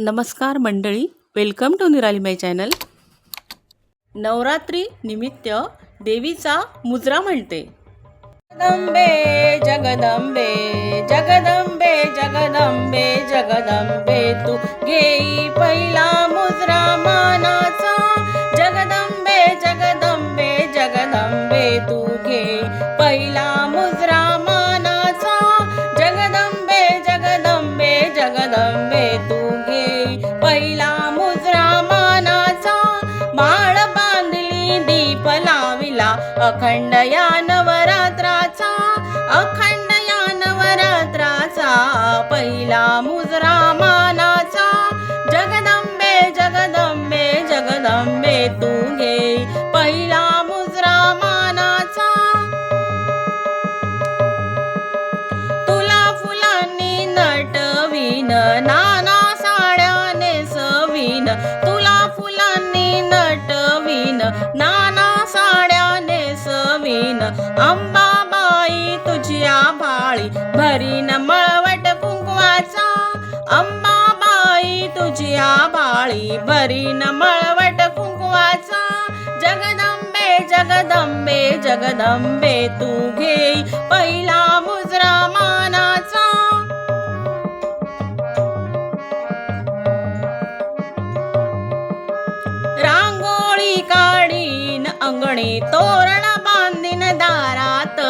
नमस्कार मंडळी welcome to निराली माय चॅनल नवरात्री निमित्त देवीचा मुजरा म्हणते. जगदंबे जगदंबे जगदंबे जगदंबे जगदंबे तू दीप लाविला अखंड या नवरात्राचा अखंड या नवरात्राचा पहिला मुजरा येईन अंबाबाई तुझ्या भाळी भरीन मळवट कुंकवाचा अंबाबाई तुझ्या भाळी भरीन मळवट कुंकवाचा जगदंबे जगदंबे जगदंबे तू घे पहिला मुजरा मानाचा. रांगोळी काढीन अंगणे तो दारात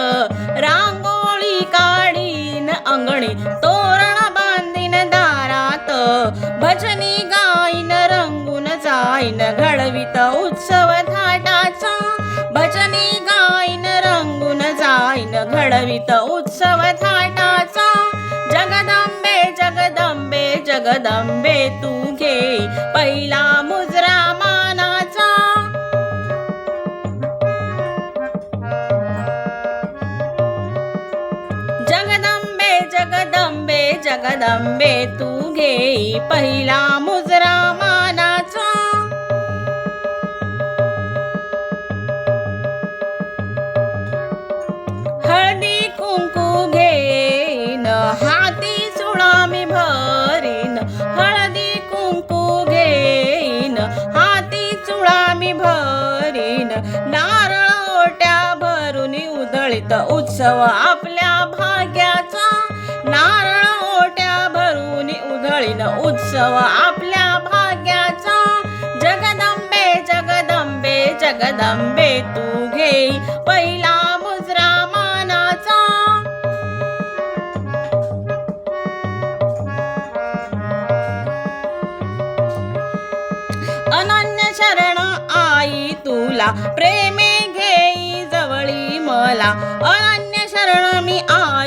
रांगोळी काढीन अंगणी तोरण बांधीन दारात. भजनी गाईन रंगून जाईन घडवित उत्सव थाटाचा. भजनी गाईन रंगून जाईन घडवित उत्सव थाटाचा. जगदंबे जगदंबे जगदंबे तू जगदंबे तू घे पहिला मुजरा मानाचा हळदी कुंकू घेन हाती चुळा मी भरीन. हळदी कुंकू घेन हाती चुळा मी भरीन. नारळ ओट्या भरून उधळीत उत्सव आपला उधळीन उत्सव आपल्या भाग्याचा. जगदंबे जगदंबे जगदंबे तू घे पहिला मुजरा मानाचा. अनन्य शरण आई तुला प्रेमे घेई जवळी मला. अनन्य शरण मी आई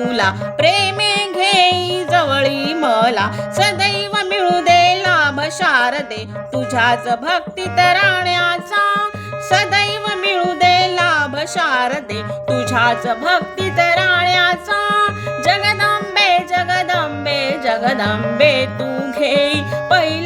तुला प्रेमे घेई जवळी मला. सदैव मिळू दे लाभ शारदे. तुझ्याच भक्तीत राहण्याचा सदैव मिळू दे लाभ शारदे. तुझ्याच भक्तीत राहण्याचा जगदंबे जगदंबे जगदंबे तू घेई. पै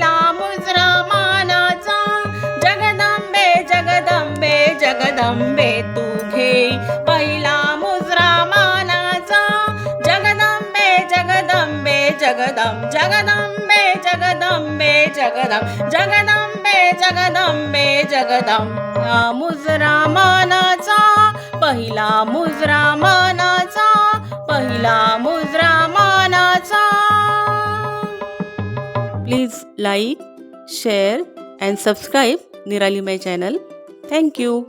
जगदम जगदंबे जगदंबे जगदम जगदंबे जगदंबे जगदम हा मुजरा मानाचा पहिला मुजरा मानाचा पहिला मुजरा मानाचा. Please like share and subscribe निराली माय चॅनल थँक्यू